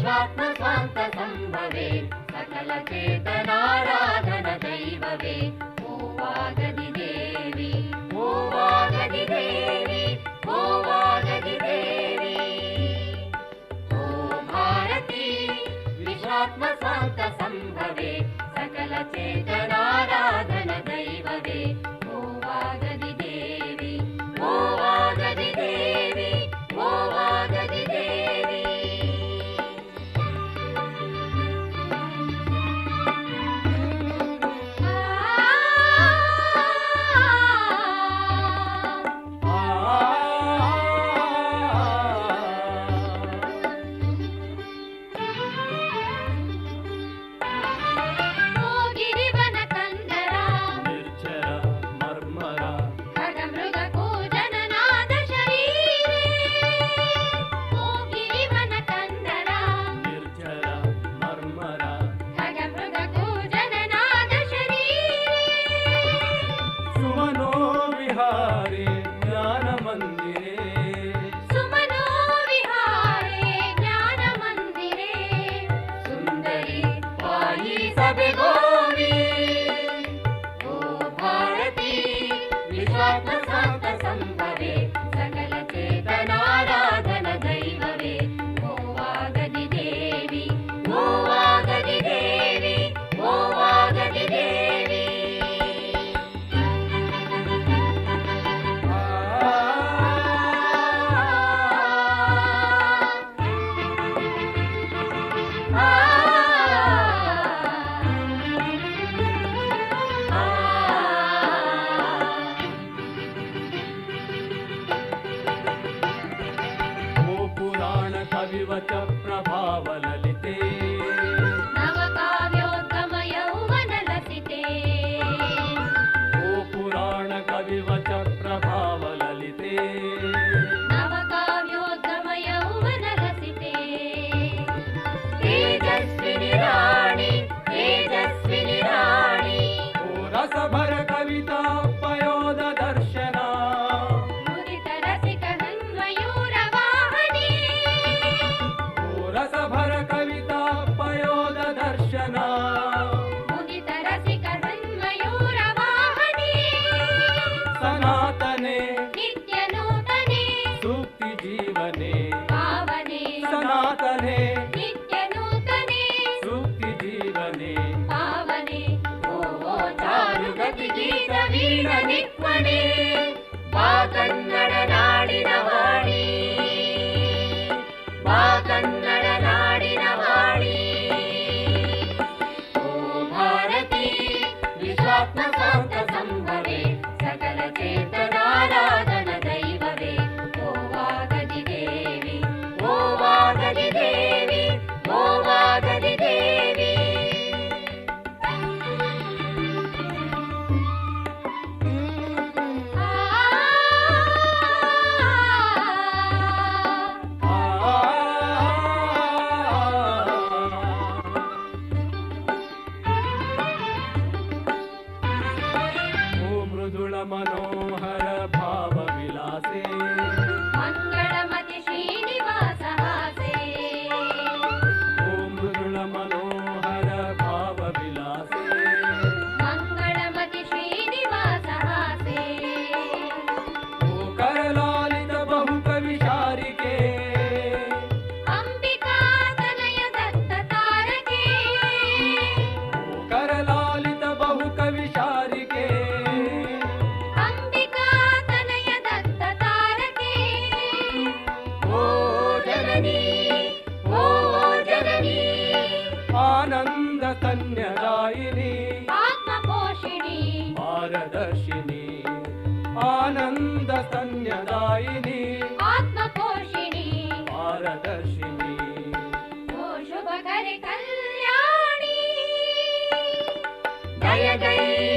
सर्वात्मस्वान्तसम्भवे सकलचेतनाराधन दैववे सकल चेतनाराधन दैवी भो वागदि देवि देवित्म शान्त संभवे सकल चेतन దర్శన సనాతనే. నిత్య నూతనే. సూక్తి జీవనే. పావనే. సనాతనే. నిత్య సూక్తి జీవనే. పావనే. ఓ చారు గతి గీత వీణ నిత్మణే బాగన్నడనా ಆನಂದ ಕನ್ಯದಾಯಿನಿ. ಆತ್ಮಪೋಷಿಣಿ ಪಾರದರ್ಶಿನಿ ಆನಂದ ಕನ್ಯದಾಯಿನಿ. ಆತ್ಮಪೋಷಿಣಿ ಪಾರದರ್ಶಿನಿ ಶುಭ ಕರೆ ಕಲ್ಯಾಣಿ. ಜಯ ಜಯ.